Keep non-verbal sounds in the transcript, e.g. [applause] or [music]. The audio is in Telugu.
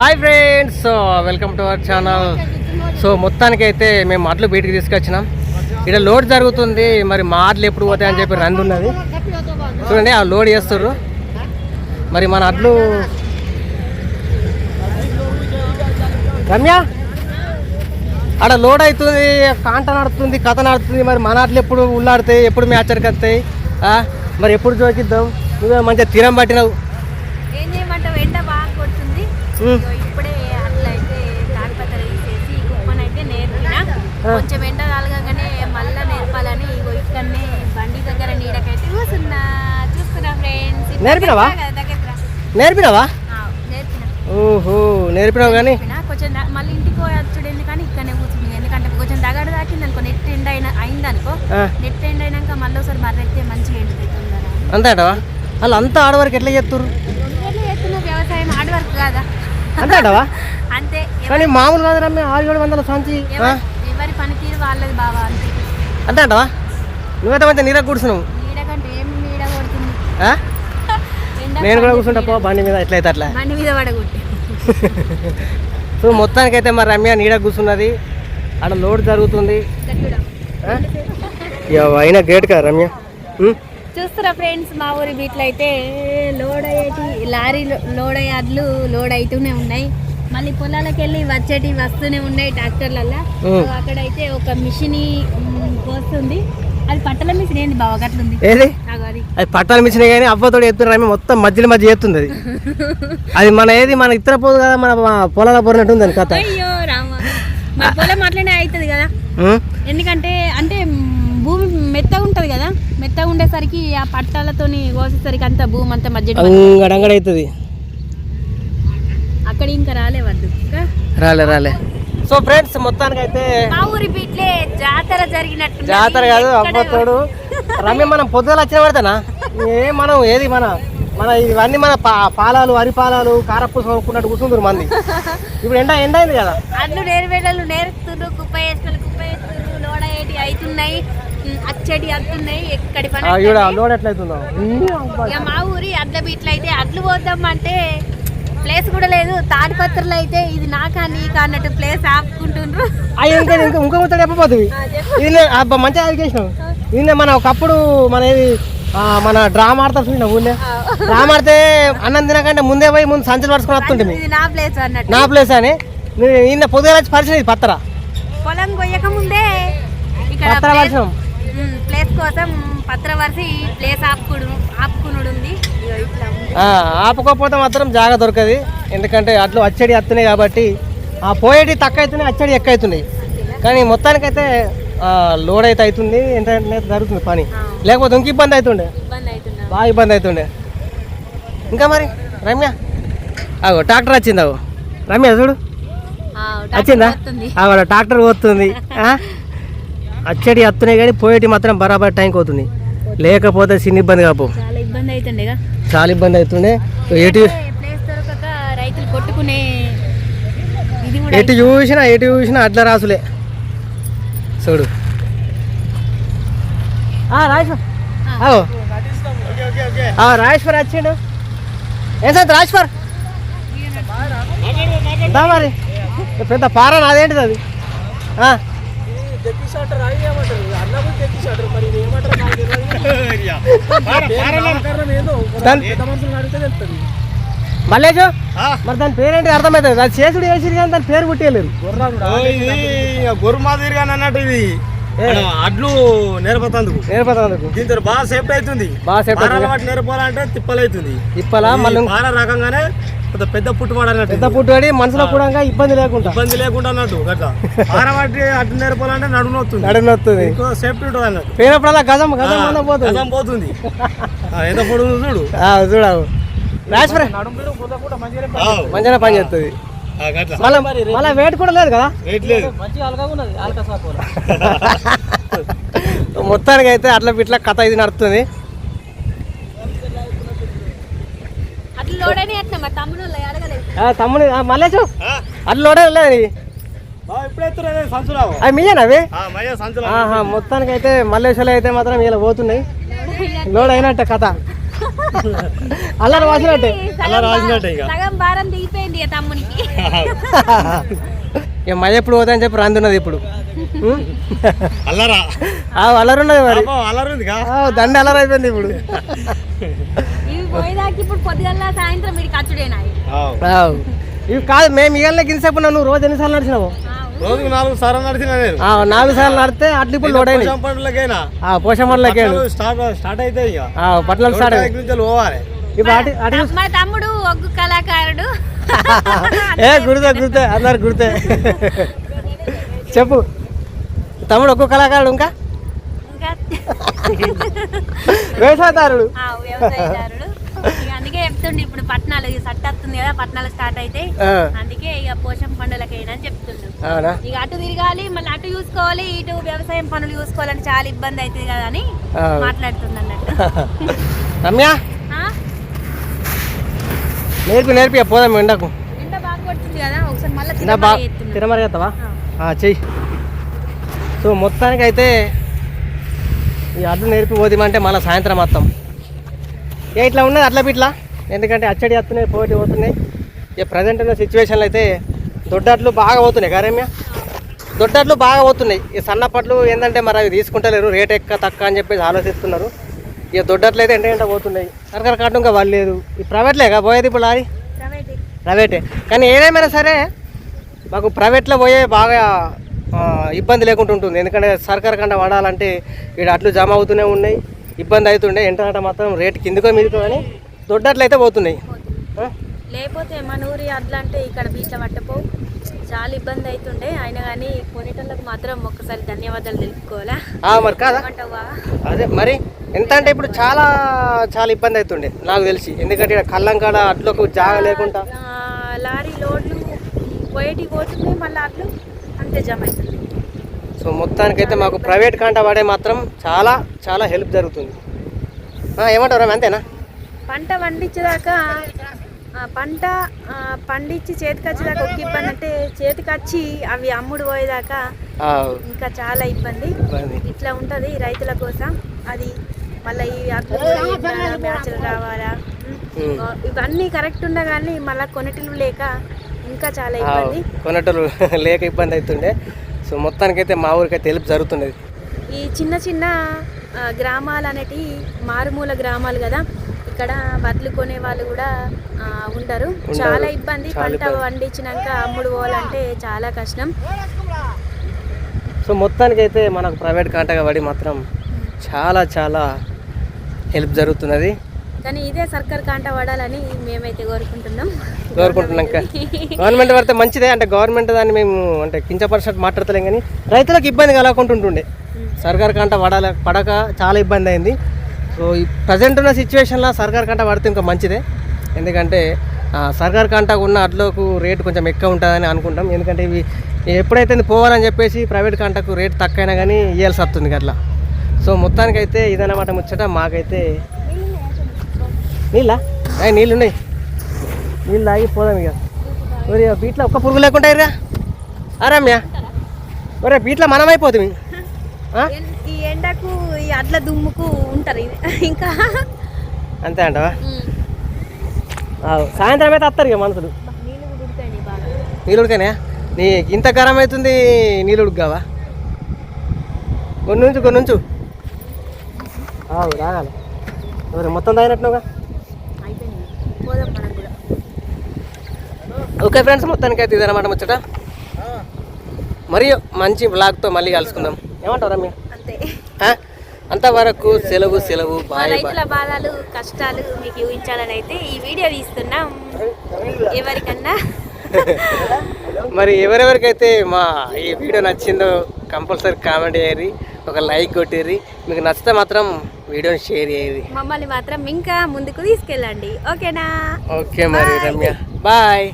Hi friends so welcome to our channel so మొత్తానికి అయితే మేము అడ్లు బయటికి తీసుకొచ్చినాం. ఇక్కడ లోడ్ జరుగుతుంది మరి మా అడ్లు ఎప్పుడు అని చెప్పి రంది ఉన్నది. చూడండి ఆ లోడ్ చేస్తారు మరి మన అడ్లు రమ్య? ఆడ లోడ్ అవుతుంది కాంట నడుతుంది కథ నడుతుంది మరి మన అడ్లు ఎప్పుడు ఉల్లాడుతాయి ఎప్పుడు మ్యాచర్కి వస్తాయి మరి ఎప్పుడు జోకిద్దాం? నువ్వు మంచిగా తీరం పట్టినావు ఏం చేయమంటావు ఎండ బాగా కొడుతుంది ఉమ్. ఇగో ఇప్పుడే అట్లా అయితే తాడిపత్ర తీసేసి కుప్పని అయితే నేర్పిన. కొంచెం ఎండ కలగగానే మళ్ళా నేర్పాలని ఇగో ఇక్కడనే బండి దగ్గర నీడకైతే కూర్చున్నా చూస్తున్నా ఫ్రెండ్స్. నేర్పినావా? నేర్పినావా? నేర్పిన. ఓహో నేర్పినావు కానీ కొంచెం మళ్ళీ ఇంటికి వచ్చుడు ఎందుకని ఇక్కడనే కూర్చుంది ఎందుకంటే కొంచెం దగడ దాకింది అనుకో నెట్ ఎండ్ అయిన అయిందనుకో నెట్ ఎండ్ అయినాక మళ్ళీ ఒకసారి మర్రెక్కితే మంచిగా ఎండుతుంది అంతేటవా వాళ్ళు అంతా ఆడవరకు ఎట్లా చేస్తున్నావు వ్యవసాయం హార్డ్ వర్క్ కాదా అంతేటవా అంతే. కానీ మామూలు కాదు రమ్య ఆరు ఏడు వందల సంచి? ఎవరి పనితీరు వాళ్ళది బావా అంతే. నువ్వైతే మంచిగా నీర కూర్చున్నావు. నీడ? ఎండ నేను కూడా కూర్చుంటా పో బండి మీద ఎట్లయితే అట్లా. బండి మీద పడగొట్టి. సో మొత్తానికైతే మరి రమ్య నీడ కూర్చున్నది. ఆడ లోడ్ జరుగుతుంది? ఇక అయినా గ్రేట్ కదా రమ్య? చూస్తారా ఫ్రెండ్స్ మా ఊరి బీట్లు అయితే లోడ్ అయ్యేటి లారీ లోడ్ అయ్యాడ్లు లోడ్ అవుతూనే ఉన్నాయి. మళ్ళీ పొలాలకు వెళ్ళి వచ్చేటి వస్తూనే ఉన్నాయి ట్రాక్టర్లల్లో. అక్కడైతే ఒక మిషన్ పోస్తుంది. అది పట్టల మిషన్ ఏంది బావ గట్లుంది? అది. పట్టాలు మించిన కానీ అవ్వతోడు ఎత్తున్న రమ్య మొత్తం మధ్యలో మధ్య చేస్తుంది అది అది మన ఏది మన ఇతర పోదు కదా మన పొలాల పోరినట్టు ఉంది కథ. అయ్యో రామ. పొలం అట్లనే అవుతుంది కదా? ఎందుకంటే అంటే భూమి మెత్తగా ఉంటుంది కదా. మెత్తగా ఉండేసరికి ఆ పట్టాలతోని కోసేసరికి అంత భూమి అంతా మధ్య అక్కడ ఇంకా రాలేవద్దు ఇంకా? రాలే రాలే. సో ఫ్రెండ్స్ మొత్తానికి అయితే మా ఊరి బీట్లే జాతర జరిగినట్టు జాతర కాదు అవ్వతోడు రమ్య మనం పొద్దున వచ్చిన పడతానా ఏ మనం ఏది మన మన ఇవన్నీ మన పాలాలు వరి పాలాలు కారపూస కొనుక్కున్నట్టు కూర్చుంటారు మంది. ఇప్పుడు ఎండ ఎండ అయింది కదా. అడ్లు నేర్వేడలు నేర్పుతున్నారు కుప్ప వేసుకొని కుప్ప వేస్తున్నారు లోడ ఏటి అవుతున్నాయి. అచ్చడి అత్తున్నాయి ఎక్కడి పని లోడ్ ఎట్లయితుందో? ఇక మా ఊరి అడ్ల బీట్లు అయితే అడ్లు పోద్దామంటే ప్లేస్ కూడా లేదు. తాడిపత్రులు అయితే ఇది నాకా నీకా అన్నట్టు ప్లేస్ ఆపుకుంటుండ్రు. అవి ఇంకా ఇంకా చెప్పబోతుంది. ఇది నే- అబ్బా మంచిగా అడిగేసినావు ఇది మన ఒకప్పుడు మన ఏది ఆ, మన డ్రామా ఆడతారు చూసిన ఊళ్ళో? డ్రామా ఆడితే అన్నం తినకంటే ముందే పోయి ముందు సంచులు పడుచుకొని వస్తుంటుంది. ఇది నా ప్లేస్ అన్నట్టు. నా ప్లేస్ అని. పొద్దున వచ్చి పరిచయం ఇది పత్తరా? పొలం కొయ్యక ముందే ఇక్కడ పత్ర ఉమ్, ప్లేస్ కోసం పత్ర వరిసి ప్లేస్ ఆపుకుడు ఆపుకునుడు ఉంది. ఆపుకోకపోతే మాత్రం జాగ దొరకది. ఎందుకంటే అట్లు అచ్చడి వస్తున్నాయి కాబట్టి ఆ పోయేటి తక్కువ అవుతున్నాయి అచ్చడి ఎక్కువ అవుతున్నాయి కానీ మొత్తానికైతే లోడ్ అయితే అవుతుంది ఎంత జరుగుతుంది పని. లేకపోతే ఇంక ఇబ్బంది అవుతుండే బాగా ఇబ్బంది అవుతుండే ఇంకా మరి రమ్య? అగో ట్రాక్టర్ వచ్చింది అగో. రమ్య చూడు. వచ్చిందా? అగో ట్రాక్టర్ పోతుంది? [laughs] అచ్చడి వస్తున్నాయి కానీ పోయేటి మాత్రం బరాబర్ టైంకి అవుతుంది లేకపోతే చిన్న ఇబ్బంది కాపు చాలా ఇబ్బంది అవుతుండేగా చాలా ఇబ్బంది అవుతుండే. ఎటు ఎటు చూసినా ఎటు చూసినా అడ్ల రాసులే. చూడు. ఆ, రాజేశ్వర్. వచ్చిండు. ఏం సార్ రాజేశ్వర్. మరి. పెద్ద పార నాదేంటిది అది? ఆ. దాని- మల్లేషు మరి దాని పేరేంటి? అర్థమవుతుంది అది చేసుడు వేసిరు కానీ దాని పేరు పుట్టేయలేరు గొర్రె మాదిరిగా అన్నట్టు ఇది. అడ్లు నేర్పతందుకు. నేర్పతందుకు. దీంతో బాగా సేఫ్టీ అవుతుంది. బాగా వాటి నేర్పాలంటే తిప్పలవుతుంది ఇప్పలా మళ్ళీ పార రకంగానే పెద్ద పుట్టుబడి అన్నట్టు పెద్ద. పుట్టుబడి మనసులో కూడా ఇబ్బంది లేకుండా. ఇబ్బంది లేకుండా అన్నట్టు గట్లా పార వాటి అడ్లు నేర్పాలంటే నడుము వస్తుంది నడునొస్తుంది ఇంకో సేఫ్టీ ఉంటుంది అన్నట్టు. పోయినప్పుడల్లా గజం గజం పోతుంది. గజం పోతుంది. ఎంత పొడుగు చూడు. ఆ, చూడవు రాజేశ్వర. మంచిగా పని చేస్తుంది. మళ్ళీ మళ్ళీ వెయిట్ కూడా లేదు కదా? లేదు. [laughs] మొత్తానికి అయితే అట్లా ఇట్లా కథ ఇది నడుస్తుంది. అట్లా లోడని అట్లా మా తమ్ముడు మల్లేషు ఆ, అట్లా లోడే లేదు అవి? మీయేనా అవి మొత్తానికి అయితే మల్లేశ్వరం అయితే మాత్రం ఇలా పోతున్నాయి. లోడ్ అయినట్ట కథ. అల్లరి వాసినట్టే సగం అలా రాసినట్టే ఇక. సగం భారం దిగిపోయింది ఇక తమ్మునికి. ఇక మళ్ళీ ఎప్పుడు పోతా అని చెప్పి రందున్నది ఇప్పుడు? అల్లరా. ఆ, అల్లరి ఉన్నది మరి. దండ అల్లరి అయిపోయింది ఇప్పుడు. ఇవి పోయేదాకా ఇప్పుడు పొద్దుగల్లా సాయంత్రం ఖర్చుడేనా ఇవి కాదు మేము ఇవాళ గిన్నెసేపు నువ్వు రోజు ఎన్నిసార్లు నడిచినావు? రోజుకు నాలుగు సార్లు నడిచిన నేను. ఆ, నాలుగు సార్లు నడితే అట్లు ఇప్పుడు లోడ్ అయినాయి. పోషం పండ్లకైనా. స్టార్ట్ స్టార్ట్ అయితే ఇక. పట్నాలు స్టార్ట్ నుంచి పోవాలి. ఇప్పుడు అటు అటు మా తమ్ముడు ఒగ్గు కళాకారుడు. [laughs] ఏ గుర్తే గుర్తే అందరు గుర్తే. చెప్పు. తమ్ముడు ఒక్క కళాకారుడు ఇంకా? [laughs] వ్యవసాయదారుడు. ఆ, వ్యవసాయదారుడు. చెప్తుండే ఇప్పుడు పట్నాలు ఈ సట్ట వస్తుంది కదా పట్నాలు స్టార్ట్ అయితే. అందుకే ఇక పోషం పండుగలకైనా అని చెప్తుండు. ఇక అటు తిరగాలి మళ్ళీ అటు చూసుకోవాలి ఇటు వ్యవసాయం పనులు చూసుకోవాలని చాలా ఇబ్బంది అవుతుంది కదా అని. మాట్లాడుతుంది అన్నట్టు. [laughs] రమ్య? నేర్పి నేర్పి పోదాం ఎండకు ఎండ బాగా కొడుతుంది కదా ఒకసారి మళ్ళీ. చెయ్యి. సో మొత్తానికి అయితే ఈ అడ్డు నేర్పి పోదామంటే మళ్ళీ సాయంత్రం మొత్తం. ఏ ఇట్లా ఉన్నది అట్లా బిట్లా ఎందుకంటే అచ్చడి వస్తున్నాయి పోటీ పోతున్నాయి. ఇక ప్రజెంట్ ఉన్న సిచ్యువేషన్లో అయితే దొడ్డట్లు బాగా పోతున్నాయి. కరేమ్య దొడ్డట్లు బాగా పోతున్నాయి. ఈ సన్నపట్లు ఏంటంటే మరి అవి తీసుకుంటలేరు. రేట్ ఎక్క తక్కువ అని చెప్పేసి ఆలోచిస్తున్నారు. ఇక దొడ్డట్లు అయితే ఎంట ఎంట పోతున్నాయి. సర్కార్ కార్డు ఇంకా వాళ్ళు ఈ ప్రైవేట్లేగా పోయేది ఇప్పుడు లారీ? ప్రైవేట్ ప్రైవేటే కానీ ఏదేమైనా సరే మాకు ప్రైవేట్లో పోయే బాగా ఇబ్బంది లేకుండా ఉంటుంది. ఎందుకంటే సర్కార్ కంట వాడాలంటే ఇక్కడ అట్లు జమ అవుతూనే ఉన్నాయి. ఇబ్బంది అవుతుండే. ఎంటనట మాత్రం రేటు కిందకో మీదకో కానీ దొడ్డట్లు అయితే పోతున్నాయి? లేకపోతే మన ఊరి అట్లా అంటే ఇక్కడ బీచ్లో పట్టపో చాలా ఇబ్బంది అవుతుండే అయినా కానీ కొనేటోళ్ళకి మాత్రం ఒక్కసారి ధన్యవాదాలు తెలుపుకోవాలా? ఆ, మరి కాదా? అదే మరి ఎంత అంటే ఇప్పుడు చాలా చాలా ఇబ్బంది అవుతుండే నాకు తెలిసి. ఎందుకంటే ఇక్కడ కళ్ళం కాడ అట్లకు జాగ లేకుండా. లారీ లోడ్లు పోయేటికి పోతున్నాయి మళ్ళీ అట్లు అంతే జమ అవుతుంది. సో మొత్తానికైతే మాకు ప్రైవేట్ కాంట వాడే మాత్రం చాలా చాలా హెల్ప్ జరుగుతుంది. ఏమంటారు అంతేనా? పంట పండించేదాకా ఆ, పంట పండించి చేతికి వచ్చేదాకా ఒక ఇబ్బంది అంటే చేతికి వచ్చి అవి అమ్ముడు పోయేదాకా ఇంకా చాలా ఇబ్బంది. ఇట్లా ఉంటుంది రైతుల కోసం. అది మళ్ళీ ఈ మ్యాచ్లు రావాలా. ఇవన్నీ కరెక్ట్ ఉన్నా కానీ మళ్ళీ కొనటిలు లేక ఇంకా చాలా ఇబ్బంది. కొనటోళ్ళు లేక ఇబ్బంది అవుతుండే. సో మొత్తానికైతే మా ఊరికైతే హెల్ప్ జరుగుతున్నది. ఈ చిన్న చిన్న గ్రామాలు అనేటివి మారుమూల గ్రామాలు కదా. ఇక్కడ వడ్లు కొనే వాళ్ళు కూడా ఉండరు. చాలా ఇబ్బంది. పంట. పండించినాక అమ్ముడు పోవాలంటే చాలా కష్టం. సో మొత్తానికైతే మనకు ప్రైవేట్ కాంటగా పడి మాత్రం చాలా చాలా హెల్ప్ జరుగుతున్నది. కానీ ఇదే సర్కార్ కాంట పడాలని మేమైతే కోరుకుంటున్నాం. కోరుకుంటున్నాం గవర్నమెంట్ పడితే మంచిదే. అంటే గవర్నమెంట్ దాన్ని మేము అంటే కించపరిచినట్టు మాట్లాడతలేం కానీ రైతులకు ఇబ్బంది కలగకుంటుంటుండే సర్కార్ కంట పడాల పడక చాలా ఇబ్బంది అయింది. సో ఈ ప్రజెంట్ ఉన్న సిచ్యువేషన్లో సర్కార్ కంట పడితే ఇంకా మంచిదే. ఎందుకంటే సర్కార్ కంట ఉన్న అట్లకు రేటు కొంచెం ఎక్కువ ఉంటుందని అనుకుంటాం. ఎందుకంటే ఇవి ఎప్పుడైతే పోవాలని చెప్పేసి ప్రైవేట్ కంటకు రేట్ తక్కువైనా కానీ ఇవ్వాల్సి వస్తుంది అట్లా సో మొత్తానికైతే ఇదన్నమాట ముచ్చట. మాకైతే నీళ్ళ? నీళ్ళు ఉన్నాయి నీళ్ళు తాగి పోదాం ఇక. ఒరే బీట్లో ఒక్క పురుగు లేకుండా ఇరా రమ్య. ఒరే బీట్లో మనం అయిపోతుంది ఎండకు ఈ అడ్ల దుమ్ముకు ఉంటారు. ఇంకా అంతే అంటవా? సాయంత్రం అయితే వస్తారు ఇక మనుషులు. నీళ్ళు కూడా ఉడకండి బాగా. నీళ్ళు ఉడకనే నీ ఇంత గరం అవుతుంది నీళ్ళు ఉడకవా కొన్ని నుంచి కొన్ని నుంచు ఆవు రాగాలి మొత్తం తాగినట్టుగా ఓకే ఫ్రెండ్స్ మొత్తానికి అయితే ఇదన్నమాట ముచ్చట. మరియు మంచి బ్లాగ్తో మళ్ళీ కలుసుకుందాం. ఏమంటావు రమ్య అంతే? అంతవరకు సెలవు సెలవు రైతుల బాధలు కష్టాలు మీకు ఊహించాలని అయితే ఈ వీడియో తీస్తున్నాం. ఎవరికన్నా? మరి ఎవరెవరికైతే మా ఈ వీడియో నచ్చిందో కంపల్సరీ కామెంట్ చేయరి ఒక లైక్ కొట్టిర్రి మీకు నచ్చితే మాత్రం వీడియోని షేర్ చేయరి మమ్మల్ని మాత్రం ఇంకా ముందుకు తీసుకెళ్ళండి. ఓకేనా? ఓకే మరి రమ్య. బాయ్.